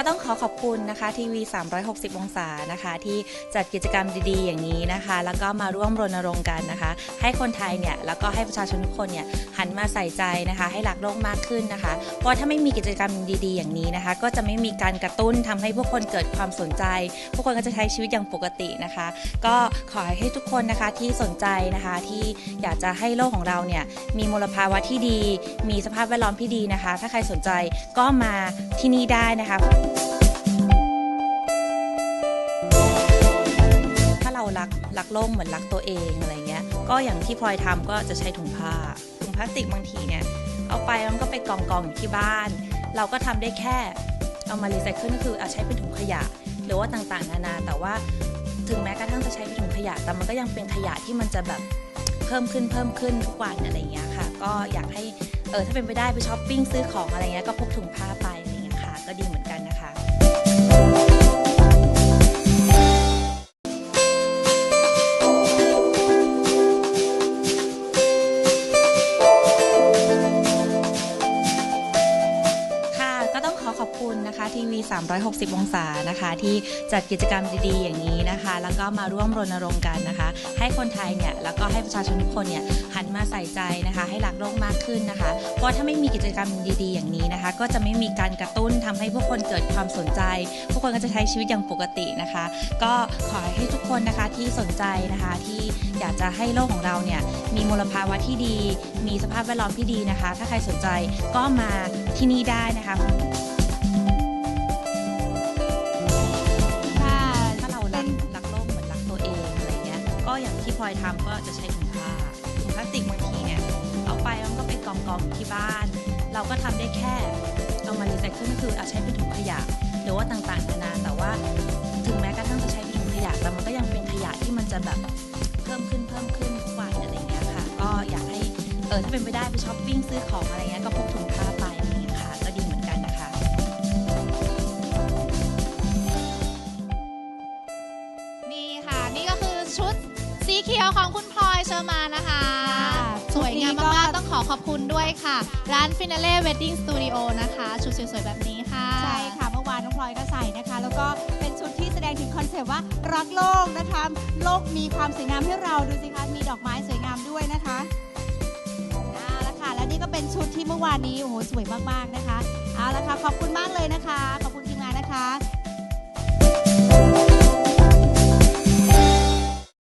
ก็ต้องขอขอบคุณนะคะทีวี 360 องศานะคะ ที่จัดกิจกรรมดีๆ อย่างนี้นะคะ แล้วก็มาร่วมรณรงค์กันนะคะ ให้คนไทยเนี่ยแล้วก็ให้ประชาชนทุกคนเนี่ยหันมาใส่ใจนะคะ ให้รักโลกมากขึ้นนะคะ เพราะถ้าไม่มีกิจกรรมดีๆ อย่างนี้นะคะ ก็จะไม่มีการกระตุ้นทำให้ผู้คนเกิดความสนใจ ผู้คนก็จะใช้ชีวิตอย่างปกตินะคะ ก็ขอให้ทุกคนนะคะที่สนใจนะคะที่อยากจะให้โลกของเราเนี่ยมีมลภาวะที่ดี มีสภาพแวดล้อมที่ดีนะคะ ถ้าใครสนใจก็มาที่นี่ได้นะคะ รักโลกเหมือนรักตัวเองอะไรเงี้ย ก็อย่างที่พลอยทำก็จะใช้ถุงผ้า ถุงพลาสติกบางทีเนี่ย เอาไปมันก็ไปกองกองอยู่ที่บ้าน เราก็ทำได้แค่เอามารีไซเคิลก็คืออาใช้เป็นถุงขยะ หรือว่าต่างๆ นานา แต่ว่าถึงแม้กระทั่งจะใช้เป็นถุงขยะ แต่มันก็ยังเป็นขยะที่มันจะแบบเพิ่มขึ้นเพิ่มขึ้นทุกวันอะไรเงี้ยค่ะ ก็อยากให้เออถ้าเป็นไปได้ไปช้อปปิ้งซื้อของอะไรเงี้ยก็พกถุงผ้าไปอะไรเงี้ยค่ะ ก็ดีเหมือนกัน คุณนะคะทีวี 360 องศานะคะที่จัดกิจกรรมดีๆ อย่างนี้นะคะ แล้วก็มาร่วมรณรงค์กันนะคะ ให้คนไทยเนี่ยแล้วก็ให้ประชาชนทุกคนเนี่ยหันมาใส่ใจนะคะ ให้รักโลกมากขึ้นนะคะ เพราะถ้าไม่มีกิจกรรมดีๆ อย่างนี้นะคะ ก็จะไม่มีการกระตุ้นทำให้ผู้คนเกิดความสนใจ ผู้คนก็จะใช้ชีวิตอย่างปกตินะคะ ก็ขอให้ทุกคนนะคะที่สนใจนะคะที่อยากจะให้โลกของเราเนี่ยมีมลภาวะที่ดี มีสภาพแวดล้อมที่ดีนะคะ ถ้าใครสนใจก็มาที่นี่ได้นะคะ อยที่พลอยทำก็จะใช้ถุงผ้าถุงพลาสติกบางทีเนี่ยเอาไปแล้วมันก็ไปกองกองๆอยู่ที่บ้าน เราก็ทำได้แค่เอามารีไซเคิลก็คือเอาใช้เป็นถุงขยะหรือว่าต่างๆนานาแต่ว่าถึงแม้กระทั่งจะใช้เป็นถุงขยะแต่มันก็ยังเป็นขยะที่มันจะแบบเพิ่มขึ้นเพิ่มขึ้นทุกวันอะไรเงี้ยค่ะ ก็อยากให้เออถ้าเป็นไปได้ไปช้อปปิ้งซื้อของอะไรเงี้ยก็พกถุงผ้าไป ขียวของคุณพลอยเชอร์มานนะคะ สวยงามมากๆต้องขอขอบคุณด้วยค่ะ ร้านฟินาเล่เวดดิ้งสตูดิโอนะคะ ชุดสวยๆแบบนี้ค่ะ ใช่ค่ะ เมื่อวานน้องพลอยก็ใส่นะคะ แล้วก็เป็นชุดที่แสดงถึงคอนเซปต์ว่ารักโลกนะคะ โลกมีความสวยงามให้เราดูสิคะมีดอกไม้สวยงามด้วยนะคะเอาละค่ะและนี่ก็เป็นชุดที่เมื่อวานนี้โอ้โหสวยมากๆนะคะเอาละค่ะขอบคุณมากเลยนะคะ ขอบคุณทีมงานนะคะ